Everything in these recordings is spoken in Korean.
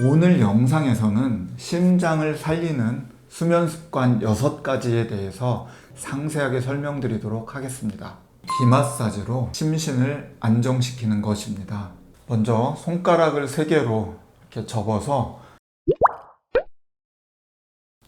오늘 영상에서는 심장을 살리는 수면 습관 6가지에 대해서 상세하게 설명드리도록 하겠습니다. 기 마사지로 심신을 안정시키는 것입니다. 먼저 손가락을 3개로 이렇게 접어서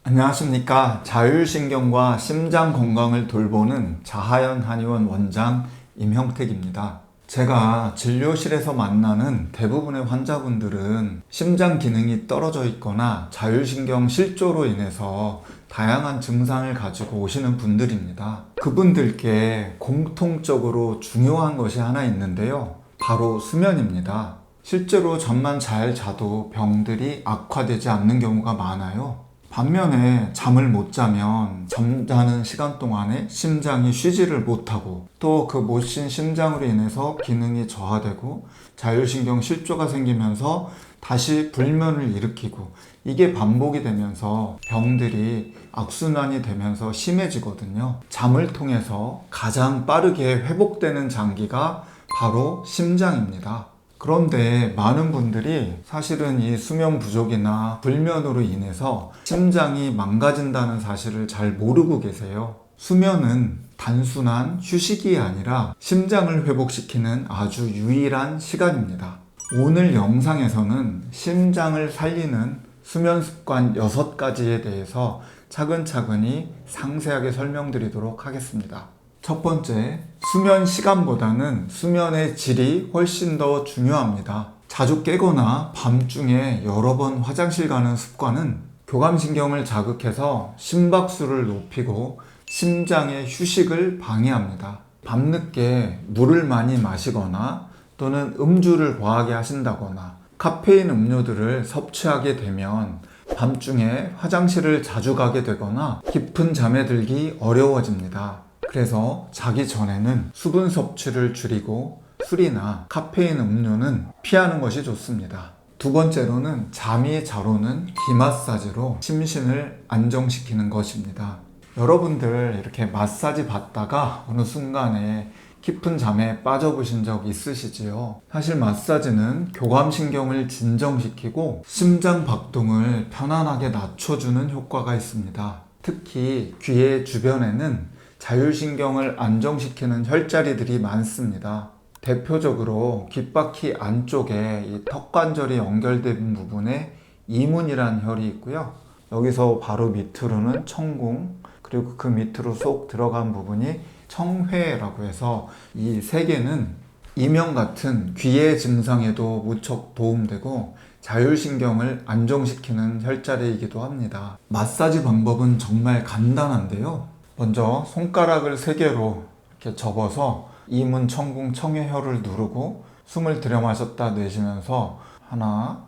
안녕하십니까. 자율신경과 심장 건강을 돌보는 자하연 한의원 원장 임형택입니다. 제가 진료실에서 만나는 대부분의 환자분들은 심장 기능이 떨어져 있거나 자율신경 실조로 인해서 다양한 증상을 가지고 오시는 분들입니다. 그분들께 공통적으로 중요한 것이 하나 있는데요. 바로 수면입니다. 실제로 잠만 잘 자도 병들이 악화되지 않는 경우가 많아요. 반면에 잠을 못 자면 잠자는 시간 동안에 심장이 쉬지를 못하고 또 그 못 쉰 심장으로 인해서 기능이 저하되고 자율신경 실조가 생기면서 다시 불면을 일으키고 이게 반복이 되면서 병들이 악순환이 되면서 심해지거든요. 잠을 통해서 가장 빠르게 회복되는 장기가 바로 심장입니다. 그런데 많은 분들이 사실은 이 수면 부족이나 불면으로 인해서 심장이 망가진다는 사실을 잘 모르고 계세요. 수면은 단순한 휴식이 아니라 심장을 회복시키는 아주 유일한 시간입니다. 오늘 영상에서는 심장을 살리는 수면 습관 6가지에 대해서 차근차근히 상세하게 설명드리도록 하겠습니다. 첫 번째, 수면 시간보다는 수면의 질이 훨씬 더 중요합니다. 자주 깨거나 밤중에 여러 번 화장실 가는 습관은 교감신경을 자극해서 심박수를 높이고 심장의 휴식을 방해합니다. 밤늦게 물을 많이 마시거나 또는 음주를 과하게 하신다거나 카페인 음료들을 섭취하게 되면 밤중에 화장실을 자주 가게 되거나 깊은 잠에 들기 어려워집니다. 그래서 자기 전에는 수분 섭취를 줄이고 술이나 카페인 음료는 피하는 것이 좋습니다. 두 번째로는 잠이 잘 오는 기 마사지로 심신을 안정시키는 것입니다. 여러분들 이렇게 마사지 받다가 어느 순간에 깊은 잠에 빠져보신 적 있으시지요? 사실 마사지는 교감신경을 진정시키고 심장 박동을 편안하게 낮춰주는 효과가 있습니다. 특히 귀의 주변에는 자율신경을 안정시키는 혈자리들이 많습니다. 대표적으로 귓바퀴 안쪽에 이 턱관절이 연결된 부분에 이문이라는 혈이 있고요. 여기서 바로 밑으로는 청궁, 그리고 그 밑으로 쏙 들어간 부분이 청회라고 해서 이 세 개는 이명 같은 귀의 증상에도 무척 도움되고 자율신경을 안정시키는 혈자리이기도 합니다. 마사지 방법은 정말 간단한데요. 먼저 손가락을 세 개로 이렇게 접어서 이문, 청궁, 청회혈을 누르고 숨을 들여 마셨다 내쉬면서 하나,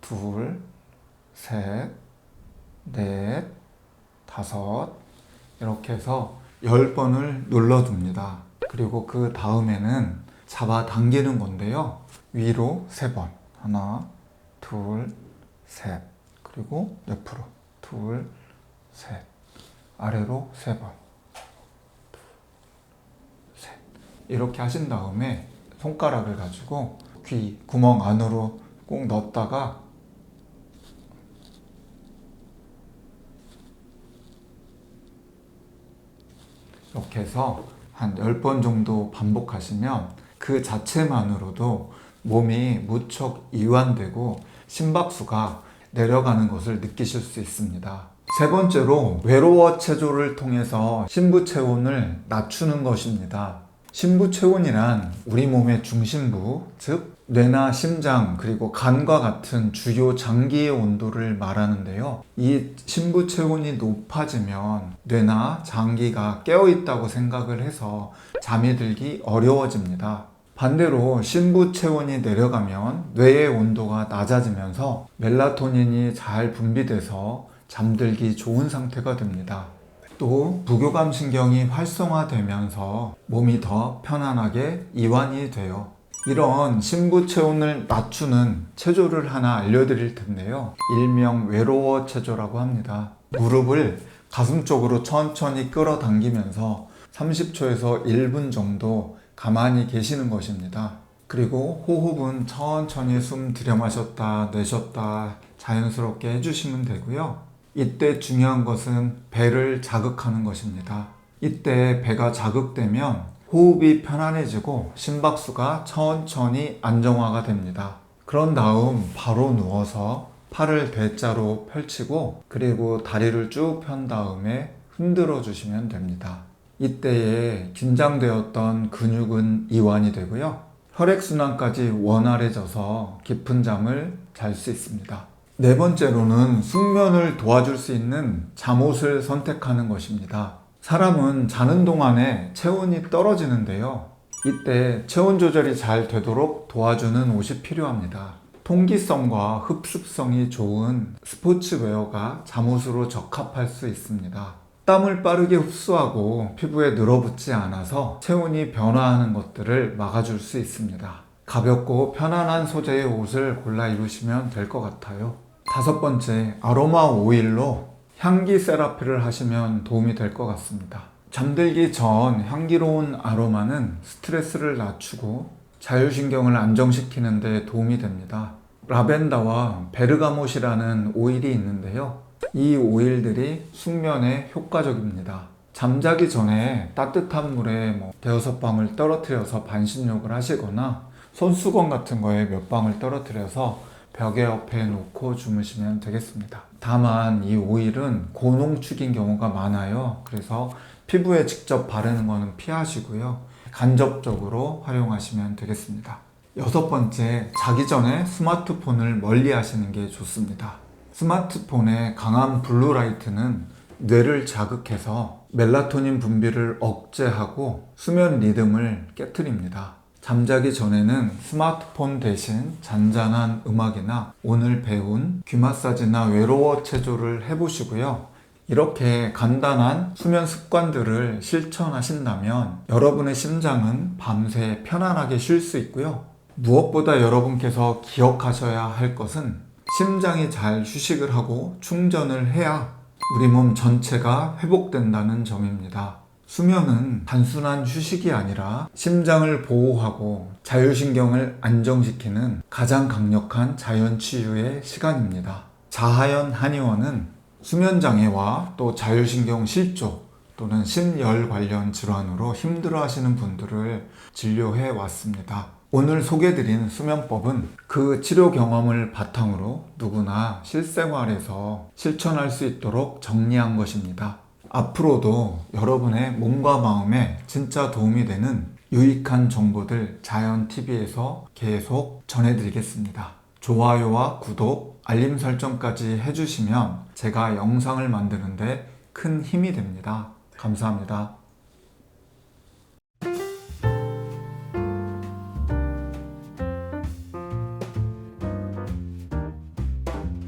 둘, 셋, 넷, 다섯 이렇게 해서 10번을 눌러줍니다. 그리고 그 다음에는 잡아 당기는 건데요. 위로 3번. 하나, 둘, 셋. 그리고 옆으로. 둘, 셋. 아래로 3번. 둘, 셋. 이렇게 하신 다음에 손가락을 가지고 귀 구멍 안으로 꼭 넣었다가 이렇게 해서 한 10번 정도 반복하시면 그 자체만으로도 몸이 무척 이완되고 심박수가 내려가는 것을 느끼실 수 있습니다. 세 번째로 외로워 체조를 통해서 심부 체온을 낮추는 것입니다. 심부 체온이란 우리 몸의 중심부, 즉 뇌나 심장 그리고 간과 같은 주요 장기의 온도를 말하는데요. 이 심부 체온이 높아지면 뇌나 장기가 깨어 있다고 생각을 해서 잠이 들기 어려워집니다. 반대로 심부 체온이 내려가면 뇌의 온도가 낮아지면서 멜라토닌이 잘 분비돼서 잠들기 좋은 상태가 됩니다. 또 부교감 신경이 활성화되면서 몸이 더 편안하게 이완이 돼요. 이런 심부 체온을 낮추는 체조를 하나 알려드릴 텐데요. 일명 외로워 체조라고 합니다. 무릎을 가슴 쪽으로 천천히 끌어당기면서 30초에서 1분 정도 가만히 계시는 것입니다. 그리고 호흡은 천천히 숨 들여 마셨다 내쉬었다 자연스럽게 해주시면 되고요. 이때 중요한 것은 배를 자극하는 것입니다. 이때 배가 자극되면 호흡이 편안해지고 심박수가 천천히 안정화가 됩니다. 그런 다음 바로 누워서 팔을 대자로 펼치고 그리고 다리를 쭉 편 다음에 흔들어 주시면 됩니다. 이때에 긴장되었던 근육은 이완이 되고요. 혈액순환까지 원활해져서 깊은 잠을 잘 수 있습니다. 네 번째로는 숙면을 도와줄 수 있는 잠옷을 선택하는 것입니다. 사람은 자는 동안에 체온이 떨어지는데요. 이때 체온 조절이 잘 되도록 도와주는 옷이 필요합니다. 통기성과 흡습성이 좋은 스포츠웨어가 잠옷으로 적합할 수 있습니다. 땀을 빠르게 흡수하고 피부에 늘어붙지 않아서 체온이 변화하는 것들을 막아줄 수 있습니다. 가볍고 편안한 소재의 옷을 골라 입으시면 될 것 같아요. 다섯 번째, 아로마 오일로 향기 세라피를 하시면 도움이 될 것 같습니다. 잠들기 전 향기로운 아로마는 스트레스를 낮추고 자율신경을 안정시키는 데 도움이 됩니다. 라벤더와 베르가못이라는 오일이 있는데요. 이 오일들이 숙면에 효과적입니다. 잠자기 전에 따뜻한 물에 뭐 대여섯 방울 떨어뜨려서 반신욕을 하시거나 손수건 같은 거에 몇 방울 떨어뜨려서 벽에 옆에 놓고 주무시면 되겠습니다. 다만 이 오일은 고농축인 경우가 많아요. 그래서 피부에 직접 바르는 거는 피하시고요. 간접적으로 활용하시면 되겠습니다. 여섯 번째, 자기 전에 스마트폰을 멀리 하시는 게 좋습니다. 스마트폰의 강한 블루라이트는 뇌를 자극해서 멜라토닌 분비를 억제하고 수면 리듬을 깨뜨립니다. 잠자기 전에는 스마트폰 대신 잔잔한 음악이나 오늘 배운 귀 마사지나 외로워 체조를 해보시고요. 이렇게 간단한 수면 습관들을 실천하신다면 여러분의 심장은 밤새 편안하게 쉴 수 있고요. 무엇보다 여러분께서 기억하셔야 할 것은 심장이 잘 휴식을 하고 충전을 해야 우리 몸 전체가 회복된다는 점입니다. 수면은 단순한 휴식이 아니라 심장을 보호하고 자율신경을 안정시키는 가장 강력한 자연 치유의 시간입니다. 자하연 한의원은 수면장애와 또 자율신경 실조 또는 심열 관련 질환으로 힘들어 하시는 분들을 진료해 왔습니다. 오늘 소개드린 수면법은 그 치료 경험을 바탕으로 누구나 실생활에서 실천할 수 있도록 정리한 것입니다. 앞으로도 여러분의 몸과 마음에 진짜 도움이 되는 유익한 정보들 자연TV에서 계속 전해드리겠습니다. 좋아요와 구독, 알림 설정까지 해주시면 제가 영상을 만드는데 큰 힘이 됩니다. 감사합니다.